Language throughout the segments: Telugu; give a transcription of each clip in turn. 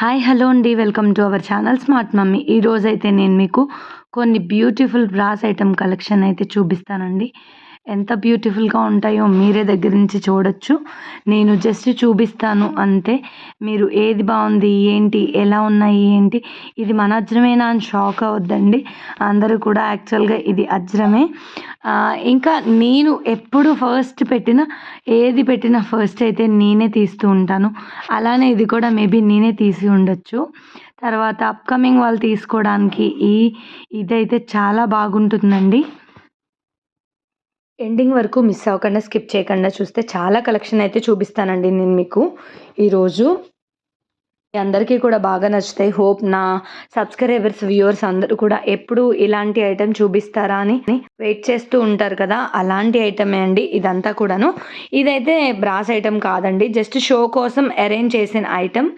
హాయ్ హలో అండి. Welcome to our channel smart mummy. ఈరోజు అయితే నేను మీకు కొన్ని బ్యూటిఫుల్ బ్రాస్ ఐటమ్ కలెక్షన్ అయితే చూపిస్తానండి. ఎంత బ్యూటిఫుల్గా ఉంటాయో మీరే దగ్గర నుంచి చూడొచ్చు. నేను జస్ట్ చూపిస్తాను అంతే. మీరు ఏది బాగుంది ఏంటి ఎలా ఉన్నాయి ఏంటి? ఇది మన అజ్రమేనా అని షాక్ అవ్వద్దండి. అందరూ కూడా యాక్చువల్గా ఇది అజ్రమే. ఇంకా నేను ఎప్పుడు ఫస్ట్ పెట్టిన ఏది పెట్టిన ఫస్ట్ అయితే నేనే తీస్తూ ఉంటాను. అలానే ఇది కూడా మేబీ నేనే తీసి ఉండొచ్చు. తర్వాత అప్కమింగ్ వాళ్ళు తీసుకోవడానికి ఈ ఇదైతే చాలా బాగుంటుందండి. ఎండింగ్ వరకు మిస్ అవ్వకుండా స్కిప్ చేయకుండా చూస్తే చాలా కలెక్షన్ అయితే చూపిస్తానండి నేను మీకు. ఈరోజు అందరికీ కూడా బాగా నచ్చుతాయి. హోప్ నా సబ్స్క్రైబర్స్ వ్యూవర్స్ అందరూ కూడా ఎప్పుడు ఇలాంటి ఐటెం చూపిస్తారా అని వెయిట్ చేస్తూ ఉంటారు కదా. అలాంటి ఐటమే అండి ఇదంతా కూడాను. ఇదైతే బ్రాస్ ఐటెం కాదండి. జస్ట్ షో కోసం అరేంజ్ చేసిన ఐటెం.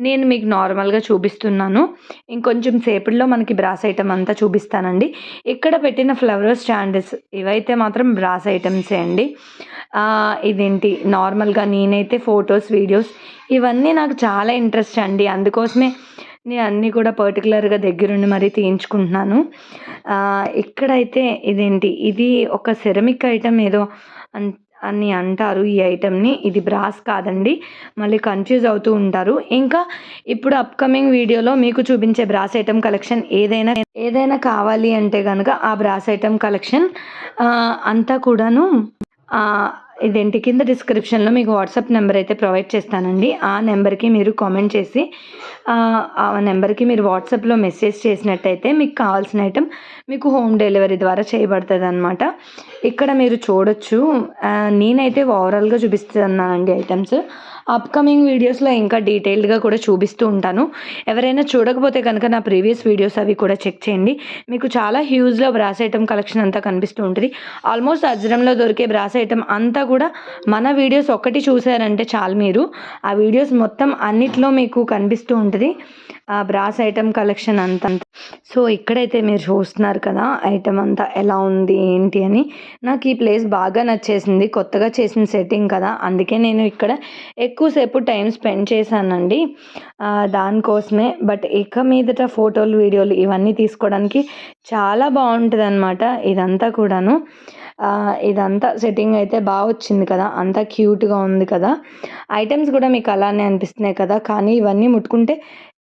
నేను మీకు నార్మల్గా చూపిస్తున్నాను. ఇంకొంచెం సేపట్లో మనకి బ్రాస్ ఐటెం అంతా చూపిస్తానండి. ఇక్కడ పెట్టిన ఫ్లవర్ స్టాండర్స్ ఇవైతే మాత్రం బ్రాస్ ఐటమ్సే అండి. ఇదేంటి? నార్మల్గా నేనైతే ఫొటోస్ వీడియోస్ ఇవన్నీ నాకు చాలా ఇంట్రెస్ట్ అండి అందుకోసమే నేను అన్నీ కూడా పర్టికులర్గా దగ్గరుండి మరీ తీయించుకుంటున్నాను. ఇక్కడైతే ఇదేంటి? ఇది ఒక సెరమిక్ ఐటమ్ ఏదో అన్ అని అంటారు ఈ ఐటమ్ని. ఇది బ్రాస్ కాదండి. మళ్ళీ కన్ఫ్యూజ్ అవుతూ ఉంటారు. ఇంకా ఇప్పుడు అప్కమింగ్ వీడియోలో మీకు చూపించే బ్రాస్ ఐటమ్ కలెక్షన్ ఏదైనా ఏదైనా కావాలి అంటే కనుక ఆ బ్రాస్ ఐటమ్ కలెక్షన్ అంతా కూడాను ఇదేంటి? కింద డిస్క్రిప్షన్లో మీకు వాట్సాప్ నెంబర్ అయితే ప్రొవైడ్ చేస్తానండి. ఆ నెంబర్కి మీరు కామెంట్ చేసి ఆ, నెంబర్కి మీరు వాట్సాప్లో మెసేజ్ చేసినట్టయితే మీకు కావాల్సిన ఐటెం మీకు హోమ్ డెలివరీ ద్వారా చేయబడుతుంది అనమాట ఇక్కడ మీరు చూడొచ్చు. నేనైతే ఓవరాల్గా చూపిస్తున్నానండి ఐటమ్స్. అప్కమింగ్ వీడియోస్లో ఇంకా డీటెయిల్డ్గా కూడా చూపిస్తూ ఉంటాను. ఎవరైనా చూడకపోతే కనుక నా ప్రీవియస్ వీడియోస్ అవి కూడా చెక్ చేయండి. మీకు చాలా హ్యూజ్లో బ్రాస్ ఐటమ్ కలెక్షన్ అంతా కనిపిస్తూ ఉంటుంది. ఆల్మోస్ట్ అజ్రంలో దొరికే బ్రాస్ ఐటమ్ అంతా కూడా మన వీడియోస్ ఒకటి చూసారంటే చాలు మీరు. ఆ వీడియోస్ మొత్తం అన్నిట్లో మీకు కనిపిస్తూ ఉంటుంది. ఆ బ్రాస్ ఐటమ్ కలెక్షన్ అంత సో ఇక్కడైతే మీరు చూస్తున్నారు కదా ఐటమ్ అంతా ఎలా ఉంది ఏంటి అని. నాకు ఈ ప్లేస్ బాగా నచ్చేసింది. కొత్తగా చేసిన సెట్టింగ్ కదా. అందుకే నేను ఇక్కడ ఎక్కువసేపు టైం స్పెండ్ చేశానండి. దానికోసమే. బట్ ఇక మీదట ఫోటోలు వీడియోలు ఇవన్నీ తీసుకోవడానికి చాలా బాగుంటుంది అనమాట ఇదంతా కూడాను. ఇదంతా సెట్టింగ్ అయితే బాగా వచ్చింది కదా. అంతా క్యూట్గా ఉంది కదా. ఐటమ్స్ కూడా మీకు అలానే అనిపిస్తున్నాయి కదా. కానీ ఇవన్నీ ముట్టుకుంటే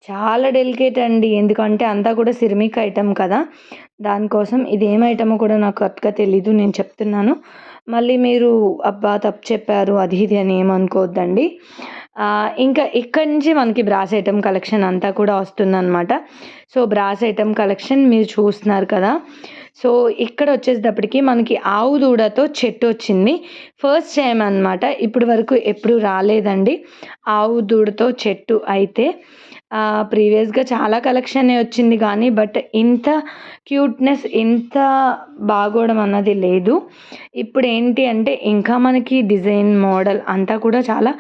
చాలా డెలికేట్ అండి. ఎందుకంటే అంతా కూడా సిరమిక్ ఐటమ్ కదా. దానికోసం ఇది ఏం ఐటమో కూడా నాకు కరెక్ట్గా తెలీదు. నేను చెప్తున్నాను. మళ్ళీ మీరు అబ్బా తప్పు చెప్పారు అది ఇది అని ఏమనుకోవద్దండి ఇంకా ఇక్కడి నుంచి మనకి బ్రాస్ ఐటమ్ కలెక్షన్ అంతా కూడా వస్తుందన్నమాట. సో బ్రాస్ ఐటమ్ కలెక్షన్ మీరు చూస్తున్నారు కదా. సో ఇక్కడ వచ్చేటప్పటికి మనకి ఆవు దూడతో చెట్టు వచ్చింది. ఫస్ట్ టైం అనమాట ఇప్పటి వరకు ఎప్పుడు రాలేదండి. ఆవు దూడతో చెట్టు అయితే ప్రీవియస్గా చాలా కలెక్షనే వచ్చింది కానీ బట్ ఇంత క్యూట్నెస్ ఇంత బాగోవడం అన్నది లేదు. ఇప్పుడు ఏంటి అంటే ఇంకా మనకి డిజైన్ మోడల్ అంతా కూడా చాలా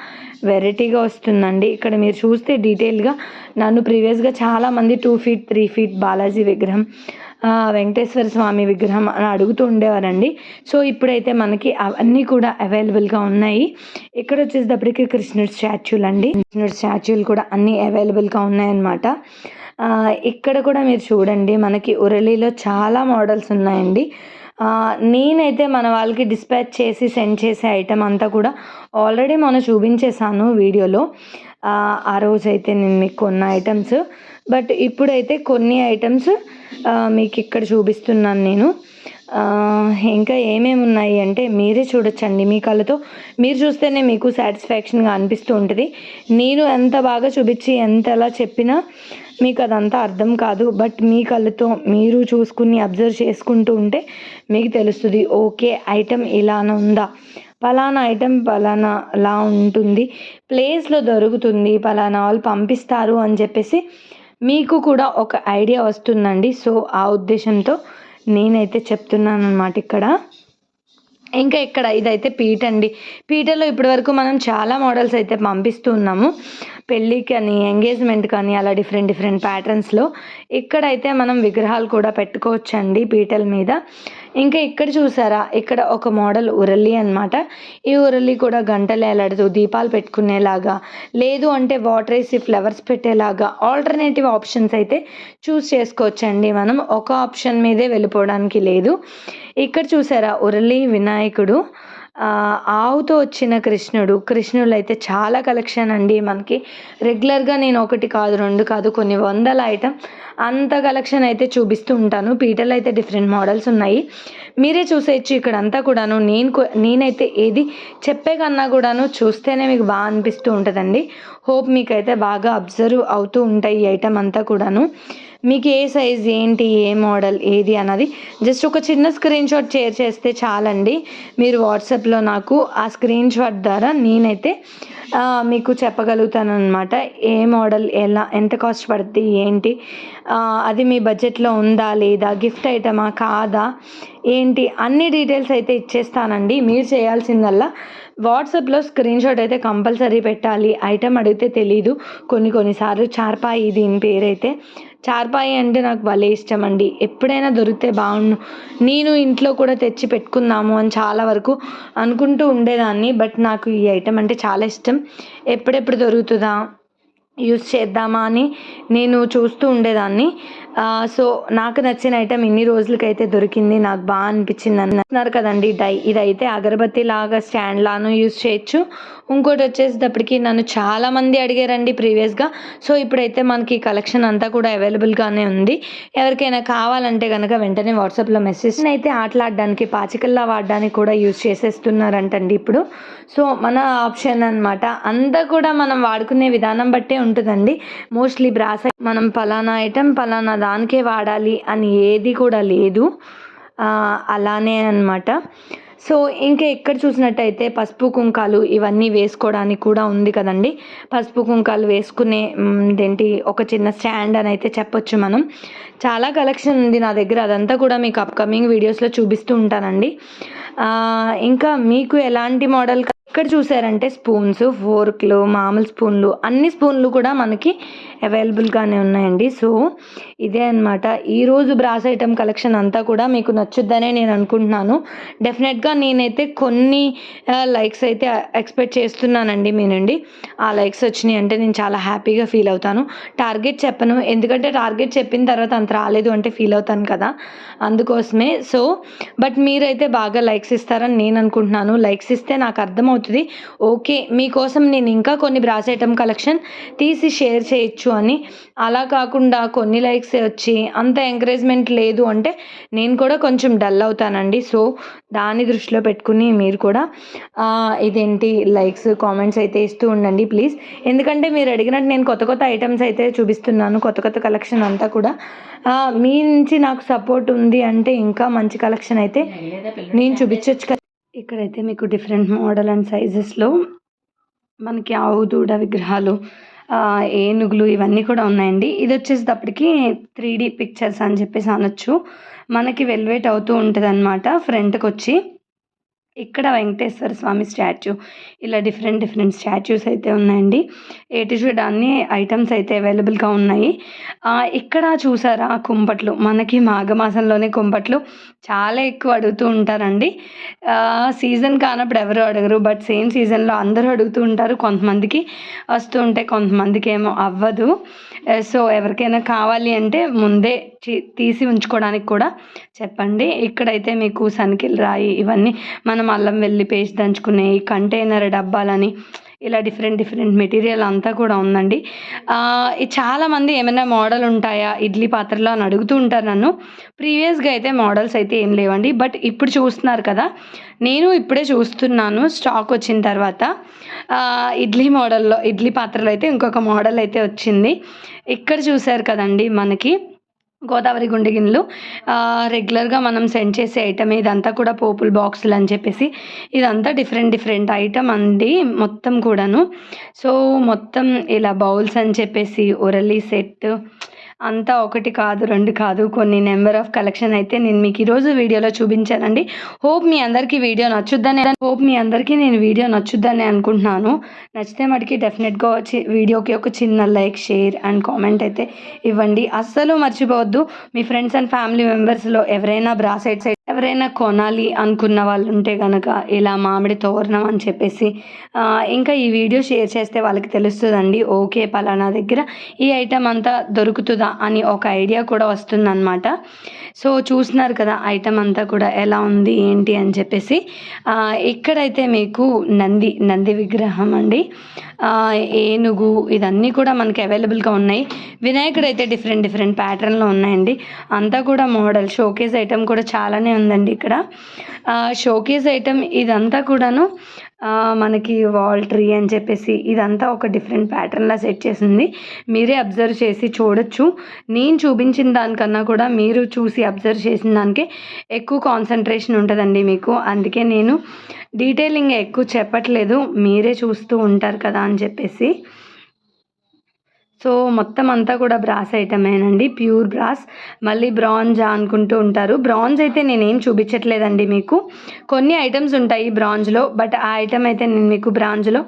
వెరైటీగా వస్తుందండి. ఇక్కడ మీరు చూస్తే డీటెయిల్గా నన్ను ప్రీవియస్గా చాలామంది two feet three feet Balaji విగ్రహం వెంకటేశ్వర స్వామి విగ్రహం అని అడుగుతూ ఉండేవారండి. సో ఇప్పుడైతే మనకి అవన్నీ కూడా అవైలబుల్గా ఉన్నాయి. ఇక్కడ వచ్చేటప్పటికి కృష్ణుడి స్టాచ్యూలు అండి కృష్ణుడి స్టాచ్యూలు కూడా అన్నీ అవైలబుల్గా ఉన్నాయన్నమాట. ఇక్కడ కూడా మీరు చూడండి మనకి ఉరళిలో చాలా మోడల్స్ ఉన్నాయండి. నేనైతే మన వాళ్ళకి డిస్పాచ్ చేసి సెండ్ చేసే ఐటమ్ అంతా కూడా ఆల్రెడీ మొన్న చూపించేశాను వీడియోలో. ఆ, ఆ రోజు అయితే నేను మీకు కొన్న ఐటమ్స్. బట్ ఇప్పుడైతే కొన్ని ఐటమ్స్ మీకు ఇక్కడ చూపిస్తున్నాను నేను. ఇంకా ఏమేమి ఉన్నాయి అంటే మీరే చూడొచ్చండి మీ కళ్ళతో. మీరు చూస్తేనే మీకు సాటిస్ఫాక్షన్గా అనిపిస్తూ ఉంటుంది. నేను ఎంత బాగా చూపించి ఎంతలా చెప్పినా మీకు అదంతా అర్థం కాదు. బట్ మీ కళ్ళతో మీరు చూసుకుని అబ్జర్వ్ చేసుకుంటూ ఉంటే మీకు తెలుస్తుంది ఓకే ఐటెం ఇలానే ఉందా? పలానా ఐటెం పలానా లా ఉంటుంది. ప్లేస్లో దొరుకుతుంది పలానా వాళ్ళు పంపిస్తారు అని చెప్పేసి మీకు కూడా ఒక ఐడియా వస్తుందండి. సో ఆ ఉద్దేశంతో నేనైతే చెప్తున్నాను అనమాట ఇక్కడ. ఇంకా ఇక్కడ ఇదైతే పీట అండి. పీటలో ఇప్పటివరకు మనం చాలా మోడల్స్ అయితే పంపిస్తూ ఉన్నాము పెళ్ళికి కానీ ఎంగేజ్మెంట్ కానీ అలా డిఫరెంట్ డిఫరెంట్ ప్యాటర్న్స్లో ఇక్కడైతే మనం విగ్రహాలు కూడా పెట్టుకోవచ్చండి పీటల మీద. ఇంకా ఇక్కడ చూసారా ఇక్కడ ఒక మోడల్ ఉరలి అనమాట ఈ ఉరలి కూడా గంటలు ఎలాడుతూ దీపాలు పెట్టుకునేలాగా లేదు అంటే వాటర్ వేసి ఫ్లవర్స్ పెట్టేలాగా ఆల్టర్నేటివ్ ఆప్షన్స్ అయితే చూస్ చేసుకోవచ్చండి మనం. ఒక ఆప్షన్ మీదే వెళ్ళిపోవడానికి లేదు. ఇక్కడ చూసారా ఉరళి వినాయకుడు. ఆవుతో వచ్చిన కృష్ణుడు. కృష్ణుడు అయితే చాలా కలెక్షన్ అండి మనకి. రెగ్యులర్గా నేను ఒకటి కాదు రెండు కాదు కొన్ని వందల ఐటమ్ అంత కలెక్షన్ అయితే చూపిస్తూ ఉంటాను. పీటలు అయితే డిఫరెంట్ మోడల్స్ ఉన్నాయి. మీరే చూసేయచ్చు ఇక్కడ అంతా కూడాను. నేను నేనైతే ఏది చెప్పే కన్నా కూడాను చూస్తేనే మీకు బాగా అనిపిస్తూ ఉంటుందండి. హోప్ మీకైతే బాగా అబ్జర్వ్ అవుతూ ఉంటాయి ఈ ఐటమ్ అంతా కూడాను. మీకు ఏ సైజ్ ఏంటి ఏ మోడల్ ఏది అన్నది జస్ట్ ఒక చిన్న స్క్రీన్ షాట్ షేర్ చేస్తే చాలండి. మీరు వాట్సాప్లో నాకు ఆ స్క్రీన్ షాట్ ద్వారా నేనైతే మీకు చెప్పగలుగుతాను అనమాట ఏ మోడల్ ఎలా ఎంత కాస్ట్ పడుతుంది ఏంటి అది మీ బడ్జెట్లో ఉందా లేదా గిఫ్ట్ ఐటమా కాదా ఏంటి అన్ని డీటెయిల్స్ అయితే ఇచ్చేస్తానండి. మీరు చేయాల్సిందల్లా వాట్సాప్లో స్క్రీన్ షాట్ అయితే కంపల్సరీ పెట్టాలి. ఐటమ్ అడిగితే తెలీదు. కొన్ని కొన్నిసార్లు చార్పాయి దీని పేరైతే చార్పాయి అంటే నాకు భలే ఇష్టం అండి ఎప్పుడైనా దొరికితే బాగుండు. నేను ఇంట్లో కూడా తెచ్చి పెట్టుకుందాము అని చాలా వరకు అనుకుంటూ ఉండేదాన్ని. బట్ నాకు ఈ ఐటెం అంటే చాలా ఇష్టం. ఎప్పుడెప్పుడు దొరుకుతుందా? యూస్ చేద్దామా అని నేను చూస్తూ ఉండేదాన్ని. సో నాకు నచ్చిన ఐటెం ఇన్ని రోజులకైతే దొరికింది. నాకు బాగా అనిపించింది అన్నారు కదండి డై ఇదైతే అగరబత్తి లాగా స్టాండ్ లాను యూస్ చేయొచ్చు. ఇంకోటి వచ్చేసేటప్పటికి నన్ను చాలామంది అడిగారండి ప్రీవియస్గా సో ఇప్పుడైతే మనకి కలెక్షన్ అంతా కూడా అవైలబుల్గానే ఉంది. ఎవరికైనా కావాలంటే కనుక వెంటనే వాట్సాప్లో మెసేజ్ అయితే ఆటలాడడానికి పాచికల్లా వాడడానికి కూడా యూజ్ చేసేస్తున్నారంటండి ఇప్పుడు. సో మన ఆప్షన్ అనమాట అంతా కూడా మనం వాడుకునే విధానం బట్టే ఉంటుందండి. మోస్ట్లీ బ్రాస్ మనం పలానా ఐటెం పలానా దానికే వాడాలి అని ఏది కూడా లేదు. అలానే అనమాట సో ఇంకా ఎక్కడ చూసినట్టయితే పసుపు కుంకాలు ఇవన్నీ వేసుకోవడానికి కూడా ఉంది కదండి. పసుపు కుంకాలు వేసుకునే ఏంటి ఒక చిన్న స్టాండ్ అని అయితే చెప్పొచ్చు మనం. చాలా కలెక్షన్ ఉంది నా దగ్గర. అదంతా కూడా మీకు అప్కమింగ్ వీడియోస్లో చూపిస్తూ ఉంటానండి. ఇంకా మీకు ఎలాంటి మోడల్ ఇక్కడ చూసారంటే స్పూన్స్ ఫోర్క్లు మామూలు స్పూన్లు అన్ని స్పూన్లు కూడా మనకి అవైలబుల్గానే ఉన్నాయండి. సో ఇదే అనమాట ఈరోజు బ్రాస్ ఐటమ్ కలెక్షన్ అంతా కూడా మీకు నచ్చుద్దనే నేను అనుకుంటున్నాను. డెఫినెట్గా నేనైతే కొన్ని లైక్స్ అయితే ఎక్స్పెక్ట్ చేస్తున్నానండి మీ నుండి ఆ లైక్స్ వచ్చినాయి అంటే నేను చాలా హ్యాపీగా ఫీల్ అవుతాను. టార్గెట్ చెప్పను. ఎందుకంటే టార్గెట్ చెప్పిన తర్వాత అంత రాలేదు అంటే ఫీల్ అవుతాను కదా. అందుకోసమే సో బట్ మీరైతే బాగా లైక్స్ ఇస్తారని నేను అనుకుంటున్నాను. లైక్స్ ఇస్తే నాకు అర్థం అర్థమవుతుంది ఓకే మీకోసం నేను ఇంకా కొన్ని బ్రాస్ ఐటమ్ కలెక్షన్ తీసి షేర్ చేయొచ్చు అని. అలా కాకుండా కొన్ని లైక్స్ వచ్చి అంత ఎంకరేజ్మెంట్ లేదు అంటే నేను కూడా కొంచెం డల్ అవుతానండి. సో దాన్ని దృష్టిలో పెట్టుకుని మీరు కూడా ఇదేంటి లైక్స్ కామెంట్స్ అయితే ఇస్తూ ఉండండి ప్లీజ్. ఎందుకంటే మీరు అడిగినట్టు నేను కొత్త కొత్త ఐటమ్స్ అయితే చూపిస్తున్నాను కొత్త కొత్త కలెక్షన్ అంతా కూడా. మీ నుంచి నాకు సపోర్ట్ ఉంది అంటే ఇంకా మంచి కలెక్షన్ అయితే నేను చూపించవచ్చు ఇక్కడైతే మీకు డిఫరెంట్ మోడల్ అండ్ సైజెస్లో మనకి ఆవు దూడ విగ్రహాలు ఏనుగులు ఇవన్నీ కూడా ఉన్నాయండి. ఇది వచ్చేసేటప్పటికి త్రీ డీ పిక్చర్స్ అని చెప్పేసి అనొచ్చు. మనకి వెల్వేట్ అవుతూ ఉంటుంది అనమాట ఫ్రంట్కి వచ్చి ఇక్కడ వెంకటేశ్వర స్వామి స్టాచ్యూ. ఇలా డిఫరెంట్ డిఫరెంట్ స్టాచ్యూస్ అయితే ఉన్నాయండి. ఏటి చూడ అన్ని ఐటమ్స్ అయితే అవైలబుల్గా ఉన్నాయి. ఇక్కడ చూసారా కుంపట్లు? మనకి మాఘమాసంలోనే కుంపట్లు చాలా ఎక్కువ అడుగుతూ ఉంటారండి. సీజన్ కానప్పుడు ఎవరు అడగరు. బట్ సేమ్ సీజన్లో అందరూ అడుగుతూ ఉంటారు. కొంతమందికి వస్తూ ఉంటే కొంతమందికి ఏమో అవ్వదు. సో ఎవరికైనా కావాలి అంటే ముందే తీసి ఉంచుకోవడానికి కూడా చెప్పండి. ఇక్కడైతే మీకు సన్కిల్ రాయి ఇవన్నీ మనం అల్లం వెల్లి పేస్ట్ దంచుకునే కంటైనర్ డబ్బాలని ఇలా డిఫరెంట్ డిఫరెంట్ మెటీరియల్ అంతా కూడా ఉందండి. చాలామంది ఏమైనా మోడల్ ఉంటాయా? ఇడ్లీ పాత్రలో అని అడుగుతూ ఉంటారు నన్ను. ప్రీవియస్గా అయితే మోడల్స్ అయితే ఏం లేవండి. బట్ ఇప్పుడు చూస్తున్నారు కదా. నేను ఇప్పుడే చూస్తున్నాను స్టాక్ వచ్చిన తర్వాత. ఇడ్లీ మోడల్లో ఇడ్లీ పాత్రలో అయితే ఇంకొక మోడల్ అయితే వచ్చింది. ఇక్కడ చూసారు కదండి మనకి. గోదావరి గుండె గిన్నెలు. రెగ్యులర్గా మనం సెండ్ చేసే ఐటమ్ ఇదంతా కూడా పోపుల్ బాక్సులు అని చెప్పేసి ఇదంతా డిఫరెంట్ డిఫరెంట్ ఐటమ్ అండి మొత్తం కూడాను. సో మొత్తం ఇలా బౌల్స్ అని చెప్పేసి ఒరలి సెట్ అంతా ఒకటి కాదు రెండు కాదు కొన్ని నెంబర్ ఆఫ్ కలెక్షన్ అయితే నేను మీకు ఈరోజు వీడియోలో చూపించానండి. హోప్ మీ అందరికీ వీడియో నచ్చుద్దని హోప్ మీ అందరికీ నేను వీడియో నచ్చుద్దని అనుకుంటున్నాను. నచ్చితే మటుకి డెఫినెట్గా వచ్చి వీడియోకి ఒక చిన్న లైక్ షేర్ అండ్ కామెంట్ అయితే ఇవ్వండి. అస్సలు మర్చిపోవద్దు. మీ ఫ్రెండ్స్ అండ్ ఫ్యామిలీ మెంబర్స్లో ఎవరైనా బ్రాసెట్ ఎవరైనా కొనాలి అనుకున్న వాళ్ళు ఉంటే కనుక ఇలా మామిడి తోరణం అని చెప్పేసి ఇంకా ఈ వీడియో షేర్ చేస్తే వాళ్ళకి తెలుస్తుందండి ఓకే పలానా దగ్గర ఈ ఐటమ్ అంతా దొరుకుతుందా అని ఒక ఐడియా కూడా వస్తుందన్నమాట. సో చూస్తున్నారు కదా ఐటమ్ అంతా కూడా ఎలా ఉంది ఏంటి అని చెప్పేసి. ఇక్కడైతే మీకు నంది నంది విగ్రహం అండి. ఏనుగు ఇదన్నీ కూడా మనకి అవైలబుల్గా ఉన్నాయి. వినాయకుడు అయితే డిఫరెంట్ డిఫరెంట్ ప్యాటర్న్లో ఉన్నాయండి. అంతా కూడా మోడల్. షోకేస్ ఐటమ్ కూడా చాలానే ఉందండి ఇక్కడ. షోకేస్ ఐటమ్ ఇదంతా కూడాను మనకి వాల్ ట్రీ అని చెప్పేసి ఇదంతా ఒక డిఫరెంట్ ప్యాటర్న్లా సెట్ చేసింది. మీరే అబ్జర్వ్ చేసి చూడొచ్చు. నేను చూపించిన దానికన్నా కూడా మీరు చూసి అబ్జర్వ్ చేసిన దానికే ఎక్కువ కాన్సన్ట్రేషన్ ఉంటుందండి మీకు. అందుకే నేను డీటెయిలింగ్ ఎక్కువ చెప్పట్లేదు. మీరే చూస్తూ ఉంటారు కదా అని చెప్పేసి. సో మొత్తం అంతా కూడా బ్రాస్ ఐటమేనండి. Pure brass. మళ్ళీ బ్రాంజ్ అనుకుంటూ ఉంటారు. బ్రాంజ్ అయితే నేనేం చూపించట్లేదండి మీకు. కొన్ని ఐటమ్స్ ఉంటాయి బ్రాంజ్లో బట్ ఆ ఐటమ్ అయితే నేను మీకు బ్రాంజ్లో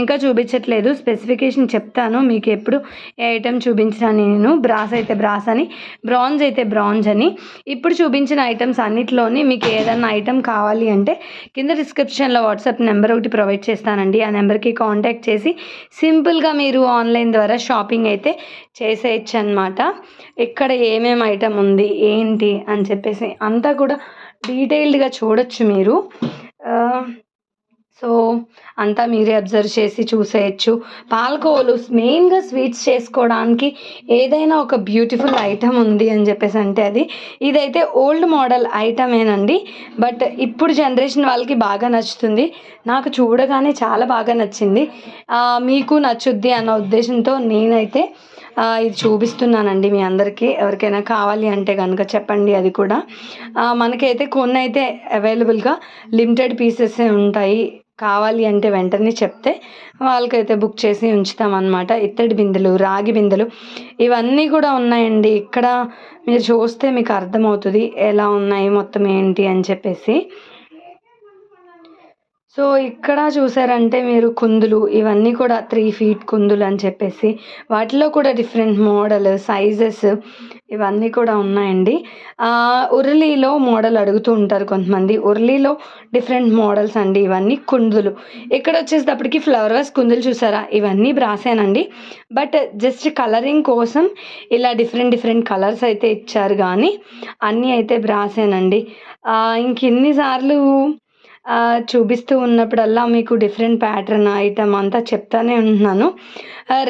ఇంకా చూపించట్లేదు. స్పెసిఫికేషన్ చెప్తాను మీకు ఎప్పుడు ఏ ఐటమ్ చూపించినా నేను. బ్రాస్ అయితే బ్రాస్ అని బ్రాంజ్ అయితే బ్రాంజ్ అని. ఇప్పుడు చూపించిన ఐటమ్స్ అన్నిటిలోని మీకు ఏదన్నా ఐటమ్ కావాలి అంటే కింద డిస్క్రిప్షన్లో వాట్సాప్ నెంబర్ ఒకటి ప్రొవైడ్ చేస్తానండి. ఆ నెంబర్కి కాంటాక్ట్ చేసి సింపుల్గా మీరు ఆన్లైన్ ద్వారా షాపింగ్ అయితే చేసేయచ్చు అనమాట ఇక్కడ ఏమేమి ఐటమ్ ఉంది ఏంటి అని చెప్పేసి అంతా కూడా డీటెయిల్డ్గా చూడొచ్చు మీరు. సో అంతా మీరే అబ్జర్వ్ చేసి చూసేయచ్చు. పాలకోవలు మెయిన్గా స్వీట్స్ చేసుకోవడానికి ఏదైనా ఒక బ్యూటిఫుల్ ఐటమ్ ఉంది అని చెప్పేసి అంటే అది. ఇదైతే ఓల్డ్ మోడల్ ఐటమేనండి. బట్ ఇప్పుడు జనరేషన్ వాళ్ళకి బాగా నచ్చుతుంది. నాకు చూడగానే చాలా బాగా నచ్చింది. మీకు నచ్చుద్ది అన్న ఉద్దేశంతో నేనైతే ఇది చూపిస్తున్నానండి మీ అందరికీ. ఎవరికైనా కావాలి అంటే కనుక చెప్పండి అది కూడా. మనకైతే కొన్ని అయితే అవైలబుల్గా లిమిటెడ్ పీసెస్ ఉంటాయి. కావాలి అంటే వెంటనే చెప్తే వాళ్ళకైతే బుక్ చేసి ఉంచుతామన్నమాట. ఇత్తడి బిందెలు రాగి బిందెలు ఇవన్నీ కూడా ఉన్నాయండి. ఇక్కడ మీరు చూస్తే మీకు అర్థమవుతుంది ఎలా ఉన్నాయి మొత్తం ఏంటి అని చెప్పేసి. సో ఇక్కడ చూసారంటే మీరు కుందులు ఇవన్నీ కూడా త్రీ ఫీట్ కుందులు అని చెప్పేసి వాటిలో కూడా డిఫరెంట్ మోడల్ సైజెస్ ఇవన్నీ కూడా ఉన్నాయండి. ఉర్లీలో మోడల్ అడుగుతూ ఉంటారు కొంతమంది. ఉర్లీలో డిఫరెంట్ మోడల్స్ అండి ఇవన్నీ కుందులు. ఇక్కడ వచ్చేటప్పటికి ఫ్లవర్ వాస్ కుందులు చూసారా? ఇవన్నీ బ్రాసేనండి బట్ జస్ట్ కలరింగ్ కోసం ఇలా డిఫరెంట్ డిఫరెంట్ కలర్స్ అయితే ఇచ్చారు కానీ అన్నీ అయితే బ్రాసేనండి ఇంకెన్నిసార్లు చూపిస్తూ ఉన్నప్పుడల్లా మీకు డిఫరెంట్ ప్యాటర్న్ ఐటమ్ అంతా చెప్తానే ఉంటున్నాను.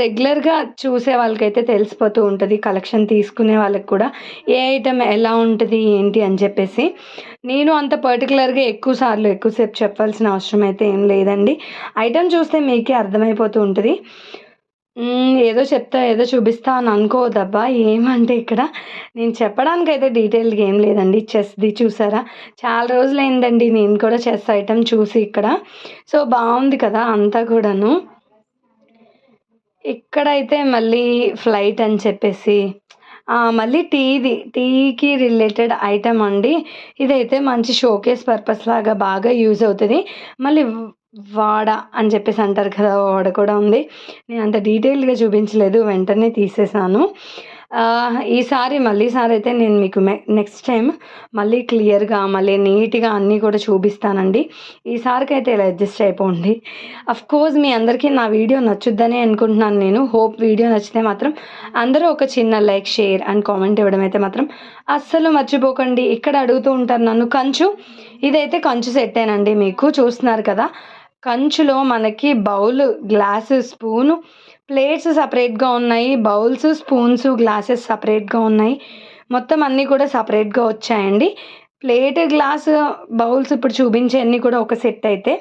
రెగ్యులర్గా చూసే వాళ్ళకైతే తెలిసిపోతూ ఉంటుంది కలెక్షన్ తీసుకునే వాళ్ళకి కూడా. ఏ ఐటమ్ ఎలా ఉంటుంది ఏంటి అని చెప్పేసి. నేను అంత పర్టికులర్గా ఎక్కువ సార్లు ఎక్కువసేపు చెప్పాల్సిన అవసరం అయితే ఏం లేదండి. ఐటమ్ చూస్తే మీకే అర్థమైపోతూ ఉంటుంది. ఏదో చెప్తా ఏదో చూపిస్తా అని అనుకోవద్దబ్బా. ఏమంటే ఇక్కడ నేను చెప్పడానికి అయితే డీటెయిల్గా ఏం లేదండి. చెస్ది చూసారా? చాలా రోజులైందండి నేను కూడా చెస్ ఐటమ్ చూసి ఇక్కడ. సో బాగుంది కదా అంతా కూడాను. ఇక్కడైతే మళ్ళీ ఫ్లైట్ అని చెప్పేసి మళ్ళీ టీది టీకి రిలేటెడ్ ఐటమ్ అండి. ఇదైతే మంచి షోకేస్ పర్పస్ లాగా బాగా యూజ్ అవుతుంది. మళ్ళీ వాడ అని చెప్పేసి అంటారు కదా వాడ కూడా ఉంది. నేను అంత డీటెయిల్గా చూపించలేదు వెంటనే తీసేసాను. ఈసారి మళ్ళీసారి అయితే నేను మీకు నెక్స్ట్ టైం మళ్ళీ క్లియర్గా మళ్ళీ నీట్గా అన్నీ కూడా చూపిస్తానండి. ఈసారికి అయితే ఇలా అడ్జస్ట్ అయిపోండి. అఫ్ కోర్స్ మీ అందరికీ నా వీడియో నచ్చుద్దని అనుకుంటున్నాను నేను. హోప్ వీడియో నచ్చితే మాత్రం అందరూ ఒక చిన్న లైక్ షేర్ అండ్ కామెంట్ ఇవ్వడం అయితే మాత్రం అస్సలు మర్చిపోకండి. ఇక్కడ అడుగుతూ ఉంటారు నన్ను కంచు ఇదైతే కంచు సెట్టేనండి మీకు. చూస్తున్నారు కదా. కంచులో మనకి బౌల్ గ్లాసు స్పూను. ప్లేట్స్ సపరేట్గా ఉన్నాయి. బౌల్స్ స్పూన్స్ గ్లాసెస్ సపరేట్గా ఉన్నాయి. మొత్తం అన్నీ కూడా సపరేట్గా వచ్చాయండి. ప్లేట్ గ్లాస్ బౌల్స్ ఇప్పుడు చూపించే అన్నీ కూడా ఒక సెట్ అయితే.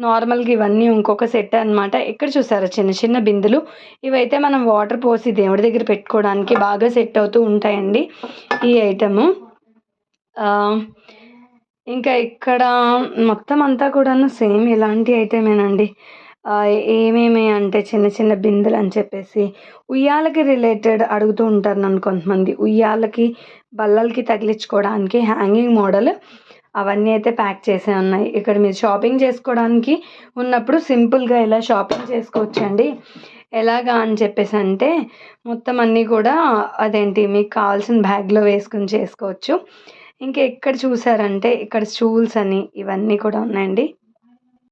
నార్మల్గా ఇవన్నీ ఇంకొక సెట్ అన్నమాట. ఇక్కడ చూసారా? చిన్న చిన్న బిందులు. ఇవైతే మనం వాటర్ పోసి దేవుడి దగ్గర పెట్టుకోవడానికి బాగా సెట్ అవుతూ ఉంటాయండి ఈ ఐటము. ఇంకా ఇక్కడ మొత్తం అంతా కూడాను సేమ్ ఇలాంటి ఐటమేనండి. ఏమేమి అంటే చిన్న చిన్న బిందెలు అని చెప్పేసి ఉయ్యాలకి రిలేటెడ్ అడుగుతూ ఉంటారు నన్ను కొంతమంది. ఉయ్యాలకి బల్లలకి తగిలించుకోవడానికి హ్యాంగింగ్ మోడల్ అవన్నీ అయితే ప్యాక్ చేసే ఉన్నాయి. ఇక్కడ మీరు షాపింగ్ చేసుకోవడానికి ఉన్నప్పుడు సింపుల్గా ఇలా షాపింగ్ చేసుకోవచ్చండి. ఎలాగా అని చెప్పేసి అంటే మొత్తం అన్నీ కూడా అదేంటి మీకు కావాల్సిన బ్యాగ్లో వేసుకుని చేసుకోవచ్చు. ఇంకా ఎక్కడ చూసారంటే ఇక్కడ స్టూల్స్ అని ఇవన్నీ కూడా ఉన్నాయండి.